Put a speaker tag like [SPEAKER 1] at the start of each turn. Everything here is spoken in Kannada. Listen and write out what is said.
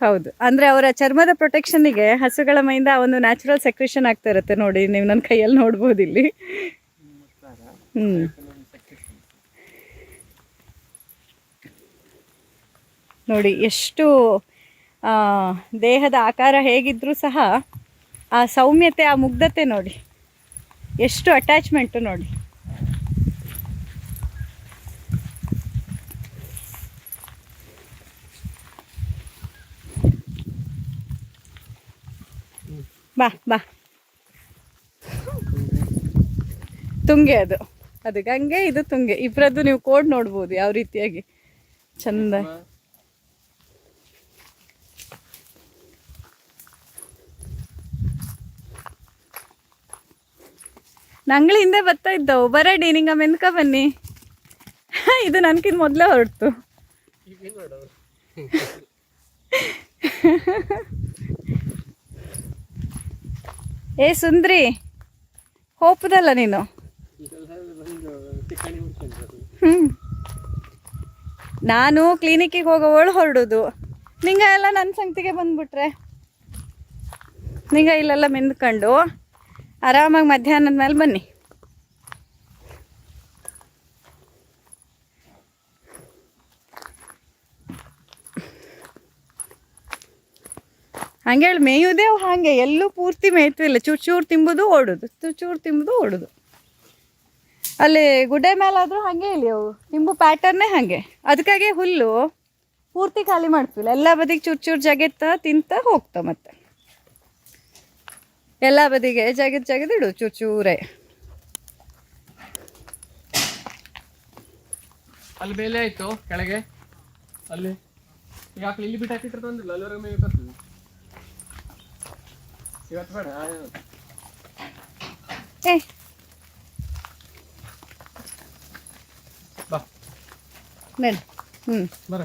[SPEAKER 1] ಹೌದು. ಅಂದ್ರೆ ಅವರ ಚರ್ಮದ ಪ್ರೊಟೆಕ್ಷನ್ಗೆ ಹಸುಗಳ ಮೈಯಿಂದ ಒಂದು ನ್ಯಾಚುರಲ್ ಸೆಕ್ರೇಷನ್ ಆಗ್ತಾ ಇರುತ್ತೆ ನೋಡಿ, ನೀವು ನನ್ನ ಕೈಯಲ್ಲಿ ನೋಡ್ಬೋದು ಇಲ್ಲಿ. ನೋಡಿ, ಎಷ್ಟು ದೇಹದ ಆಕಾರ ಹೇಗಿದ್ರೂ ಸಹ ಆ ಸೌಮ್ಯತೆ, ಆ ಮುಗ್ಧತೆ ನೋಡಿ. ಎಷ್ಟು ಅಟ್ಯಾಚ್ಮೆಂಟು ನೋಡಿ. ಬಾ ಬಾ. ತುಂಗೆ ಅದು. ಅದು ಗಂಗೆ ಇದು ತುಂಗೆ. ಇಬ್ಬರದ್ದು ನೀವು ಕೋಡ್ ನೋಡ್ಬೋದು ಯಾವ ರೀತಿಯಾಗಿ. ಚಂದ. ನಂಗಳ ಹಿಂದೆ ಬರ್ತಾ ಇದ್ದವು. ಬರಡಿ ನಿಂಗ ಮೆನ್ಕ ಬನ್ನಿ. ಇದು ನನ್ಕಿಂತ ಮೊದಲೇ ಹೊರಡ್ತು ಏ, ಸುಂದ್ರಿ. ಹೋಪದಲ್ಲ ನೀನು? ಹ್ಞೂ ನಾನು ಕ್ಲಿನಿಕ್ಕಿಗೆ ಹೋಗೋವಳು ಹೊರಡೋದು. ನಿಂಗ ಎಲ್ಲ ನನ್ನ ಸಂಗತಿಗೆ ಬಂದ್ಬಿಟ್ರೆ? ನಿಂಗ ಇಲ್ಲೆಲ್ಲ ಮೆಂದ್ಕೊಂಡು ಆರಾಮಾಗಿ ಮಧ್ಯಾಹ್ನದ ಮೇಲೆ ಬನ್ನಿ. ಹಂಗೆ ಹೇಳಿ ಮೇಯುವುದೇ ಹಾಗೆ, ಎಲ್ಲೂ ಪೂರ್ತಿ ಮೇಯ್ತಿಲ್ಲ ಚೂರು ಚೂರು ತಿಂಬುದು ಓಡುದು, ಚೂರು ಚೂರು ತಿಂಬುದು ಓಡುದು. ಅಲ್ಲಿ ಗುಡ್ಡೆ ಮೇಲಾದರೂ ಹಾಗೆ ಇಲ್ಲಿ ಅವು ತಿಂಬು ಪ್ಯಾಟರ್ನೇ ಹಾಗೆ. ಅದಕ್ಕಾಗಿ ಹುಲ್ಲು ಪೂರ್ತಿ ಖಾಲಿ ಮಾಡ್ತಿಲ್ಲ. ಎಲ್ಲ ಬದಿಗೆ ಚೂರು ಚೂರು ಜಗೆತ್ತ, ತಿಂತ ಹೋಗ್ತಾ ಮತ್ತೆ. ಎಲ್ಲ ಬದಿಗೆ ಜಗದ್ ಜಗದ್ ಇಡು ಚೂರು ಚೂರೇ.
[SPEAKER 2] ಅಲ್ಲಿ ಬೇಲೆ ಆಯ್ತು ಕೆಳಗೆ. ಅಲ್ಲಿ. ಈಗ ಇಲ್ಲಿ ಬಿಟ್ಟು ಹಾಕಿಟ್ರೆ ತೊಂದಿಲ್ಲ ಅಲ್ಲಿವರೆಗೆ ಮೇಲೆ ಇವತ್ತು ಬೇಡ ಆ,
[SPEAKER 1] ಏ
[SPEAKER 2] ಬಾ
[SPEAKER 1] ನಡಿ ಹ್ಞೂ
[SPEAKER 2] ಬರ